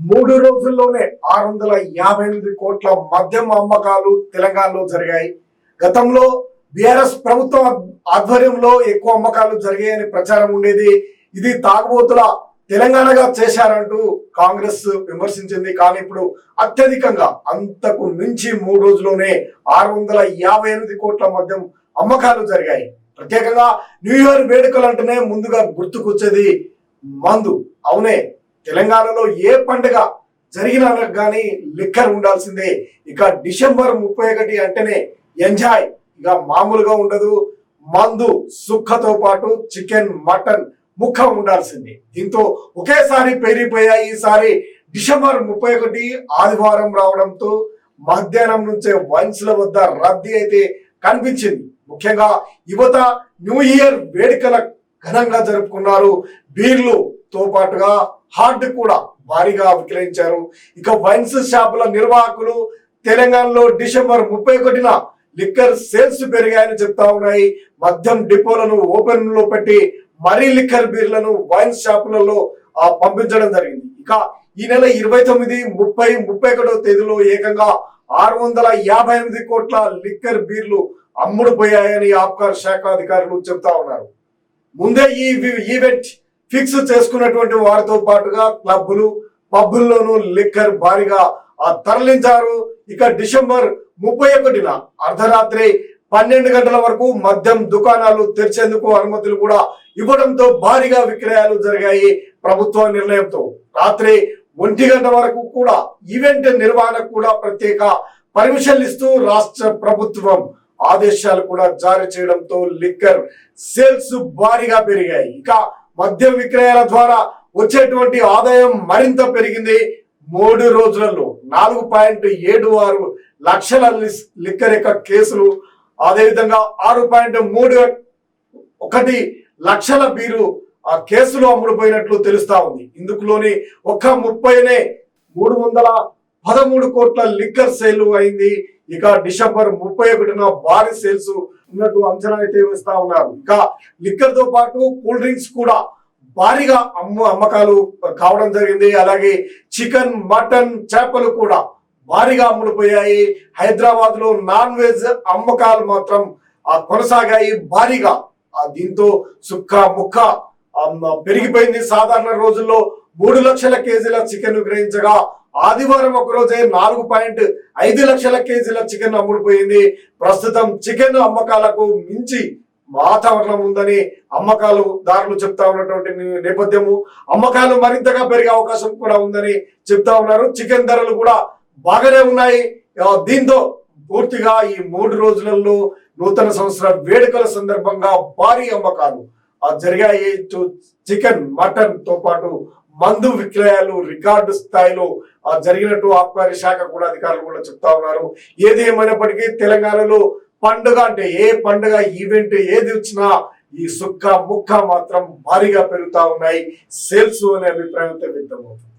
మూడు రోజుల్లోనే ఆరు వందల యాభై ఎనిమిది కోట్ల మద్యం అమ్మకాలు తెలంగాణలో జరిగాయి. గతంలో బీఆర్ఎస్ ప్రభుత్వం ఆధ్వర్యంలో ఎక్కువ అమ్మకాలు జరిగాయని ప్రచారం ఉండేది. ఇది తాగుబోతుల తెలంగాణగా చేశారంటూ కాంగ్రెస్ విమర్శించింది. కానీ ఇప్పుడు అత్యధికంగా అంతకు మించి మూడు రోజుల్లోనే ఆరు వందల యాభై ఎనిమిది కోట్ల మద్యం అమ్మకాలు జరిగాయి. ప్రత్యేకంగా న్యూ ఇయర్ వేడుకలు అంటేనే ముందుగా గుర్తుకొచ్చేది మందు. అవునే తెలంగాణలో ఏ పండుగ జరిగినా కానీ లిక్కర్ ఉండాల్సిందే. ఇక డిసెంబర్ ముప్పై ఒకటి అంటేనే ఎంజాయ్. ఇక మామూలుగా ఉండదు. మందు సుక్కతో పాటు చికెన్ మటన్ ముక్క ఉండాల్సిందే. దీంతో ఒకేసారి పెరిగిపోయాయి ఈసారి డిసెంబర్ ముప్పై ఒకటి ఆదివారం రావడంతో మధ్యాహ్నం నుంచే వైన్స్ల వద్ద రద్దీ అయితే కనిపించింది. ముఖ్యంగా యువత న్యూ ఇయర్ వేడుకల ఘనంగా జరుపుకున్నారు. బీర్లు తో పాటుగా హార్డ్ కూడా భారీగా విక్రయించారు. ఇక వైన్స్ షాపుల నిర్వాహకులు తెలంగాణలో డిసెంబర్ ముప్పై ఒకటిన లిక్కర్ సేల్స్ పెరిగాయని చెప్తా ఉన్నాయి. మద్యం డిపోలను ఓపెన్లో పెట్టి మరీ లిక్కర్ బీర్లను వైన్ షాపులలో ఆ, పంపించడం జరిగింది. ఇక ఈ నెల ఇరవై తొమ్మిది ముప్పై ముప్పై ఒకటో తేదీలో ఏకంగా ఆరు వందల యాభై ఎనిమిది కోట్ల లిక్కర్ బీర్లు అమ్ముడుపోయాయని ఆబ్కార్ శాఖ అధికారులు చెప్తా ఉన్నారు. ముందే ఈ ఈవెంట్ ఫిక్స్ చేసుకున్నటువంటి వారితో పాటుగా క్లబ్బులు పబ్బుల్లోనూ లిక్కర్ భారీగా ఆ, తరలించారు. ఇక డిసెంబర్ ముప్పై ఒకటిన అర్ధరాత్రి పన్నెండు గంటల వరకు మద్యం దుకాణాలు తెరిచేందుకు అనుమతులు కూడా ఇవ్వడంతో భారీగా విక్రయాలు జరిగాయి ప్రభుత్వ నిర్ణయంతో. రాత్రి ఒంటి గంట వరకు కూడా ఈవెంట్ నిర్వహణకు కూడా ప్రత్యేక పర్మిషన్లు ఇస్తూ రాష్ట్ర ప్రభుత్వం ఆదేశాలు కూడా జారీ చేయడంతో లిక్కర్ సేల్స్ భారీగా పెరిగాయి. ఇక మద్యం విక్రయాల ద్వారా వచ్చేటువంటి ఆదాయం మరింత పెరిగింది. మూడు రోజులలో నాలుగు పాయింట్ ఏడు ఆరు లక్షల లిస్- లిక్కర్ యొక్క కేసులు అదేవిధంగా ఆరు పాయింట్ మూడు ఒకటి లక్షల బీరు ఆ కేసులు అమ్ముడుపోయినట్లు తెలుస్తా ఉంది. ఇందుకులోని ఒక్క ముప్పైనే మూడు వందల పదమూడు కోట్ల లిక్కర్ సేల్ అయింది. ఇక డిసెంబర్ ముప్పై ఒకటిన భారీ సేల్స్ ఉన్నట్టు అంచనా అయితే వేస్తా ఉన్నారు. ఇక లిక్కర్తో పాటు కూల్ డ్రింక్స్ కూడా భారీగా అమ్మ అమ్మకాలు కావడం జరిగింది. అలాగే చికెన్ మటన్ చేపలు కూడా భారీగా అమ్ముడుపోయాయి హైదరాబాద్లో నాన్ వెజ్ అమ్మకాలు మాత్రం ఆ, కొనసాగాయి. భారీగా ఆ, దీంతో సుక్క ముక్క పెరిగిపోయింది. సాధారణ రోజుల్లో మూడు లక్షల కేజీల చికెన్ విక్రయించగా ఆదివారం ఒకరోజే నాలుగు పాయింట్ ఐదు లక్షల కేజీల చికెన్ అమ్ముడుపోయింది. ప్రస్తుతం చికెన్ అమ్మకాలకు మించి వాతావరణం ఉందని అమ్మకాలు దారులు చెప్తా ఉన్నటువంటి నేపథ్యము. అమ్మకాలు మరింతగా పెరిగే అవకాశం కూడా ఉందని చెప్తా ఉన్నారు. చికెన్ ధరలు కూడా బాగానే ఉన్నాయి. దీంతో పూర్తిగా ఈ మూడు రోజులలో నూతన సంవత్సర వేడుకల సందర్భంగా భారీ అమ్మకాలు జరిగాయి. చికెన్ మటన్తో పాటు మందు విక్రయాలు రికార్డు స్థాయిలో జరిగినట్టు ఆబ్కారీ శాఖ కూడా అధికారులు కూడా చెప్తా ఉన్నారు. ఏది ఏమైనప్పటికీ తెలంగాణలో పండుగ అంటే ఏ పండుగ ఈవెంట్ ఏది వచ్చినా ఈ సుక్క ముక్క మాత్రం భారీగా పెరుగుతా ఉన్నాయి. సేల్స్ అనే అభిప్రాయంతో వ్యక్తమవుతుంది.